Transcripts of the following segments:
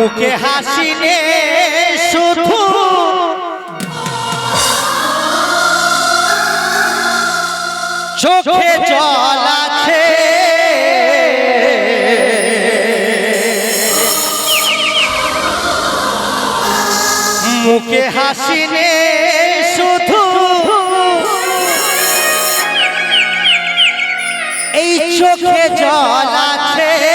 মুখে হাসি নে শুধু। চোখে জল আছে। মুখে হাসি নে শুধু। এই চোখে জল আছে।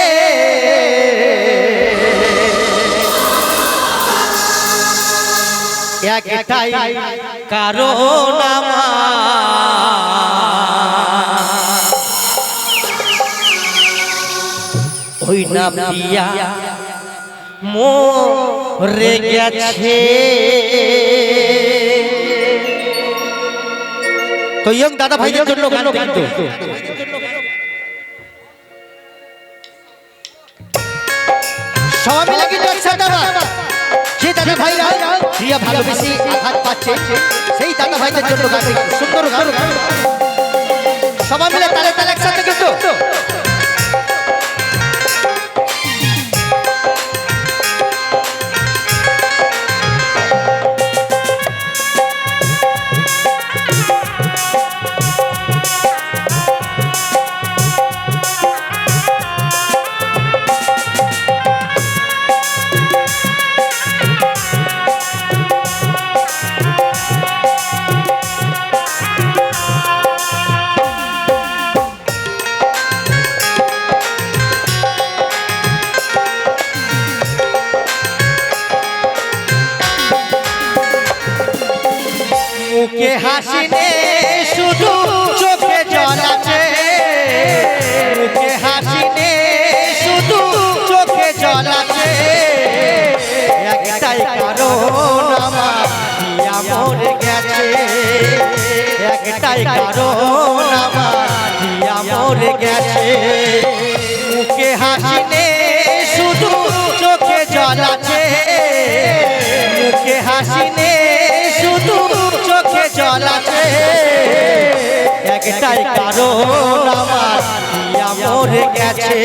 একটাই কারণ ওই নাম দিয়া মোরে গেছে। তো ইয়ং দাদা ভাইদের জন্য গান কিন্তু সবাই মিলে কিন্তু একসাথে। যে দাদা ভাইরা প্রিয়া ভালোবেসে আঘাত পাচ্ছে, সেই দাদা ভাইদের জন্য গান সুন্দর গান। সবাই মিলে তালে তালে একসাথে কিন্তু মুখে হাসি শুধু চোখে জল আছে। মুখে হাসি শুধু চোখে জল আছে। একটাই কারণ আমার দিয়া গেছে। একটাই কারণ আমার দিয়া মরে গেছে। মুখে হাসি শুধু চোখে জল আছে। মুখে হাসি নে শুধু চোখে জল আছে। একটাই কারণ আমার দিয়া মরে গেছে।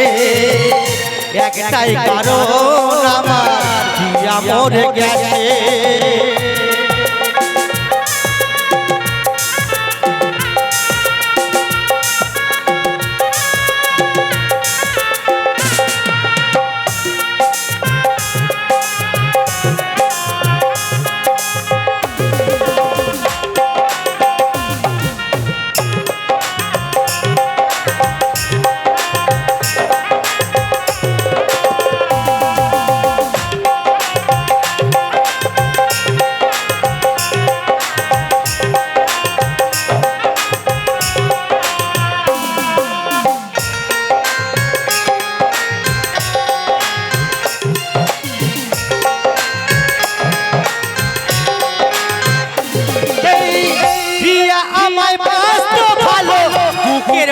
একটাই কারণ আমার দিয়া মরে গেছে।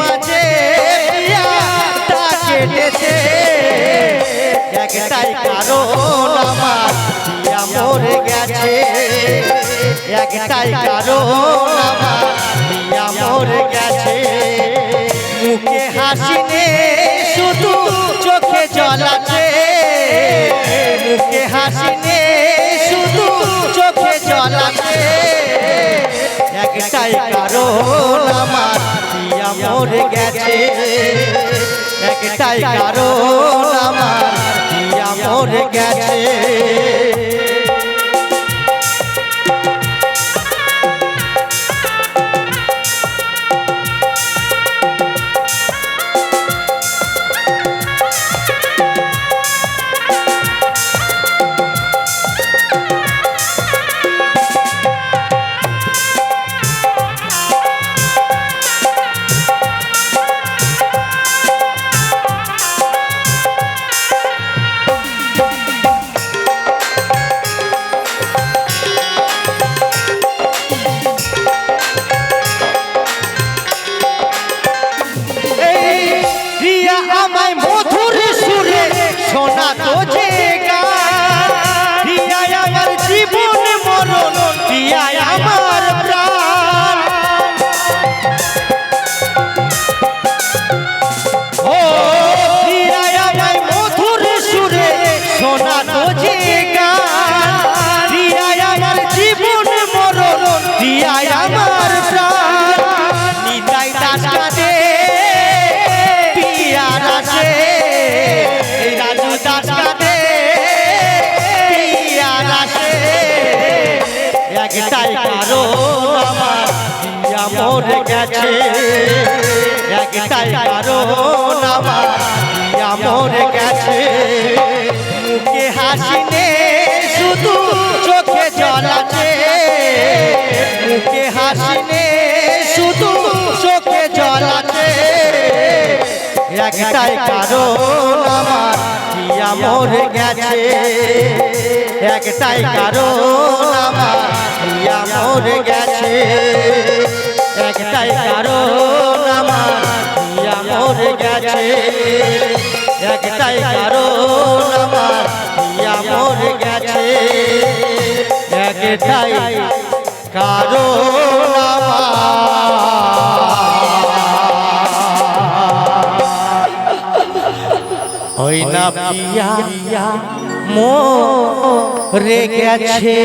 মাঝে তা কেটেছে। একটাই কারণ আমার প্রিয়া মরে গেছে। একটাই কারণ আমার প্রিয়া মরে গেছে। মুখে হাসি নে শুধু চোখে জল আছে। মুখে হাসি নে শুধু চোখে জল আছে। একটাই কারণ আমার মরে গেছে। একটাই কারণ একটাই কারণ আমার। দিয়া মরে গেছে। একটাই কারণ। আমার। দিয়া মরে গেছে। মুখে হাসি নেই শুধু চোখে জল আছে। মুখে হাসি নেই শুধু চোখে জল আছে। একটাই কারণ আমার। দিয়া মরে গেছে। একটাই কারণ আমার মরে গেছে। একটাই কারণ আমার প্রিয়া মরে গেছে। একটাই কারণ আমার প্রিয়া মরে গেছে। একটাই কারণ আমার। ওই না পিয়া মো রে গেছে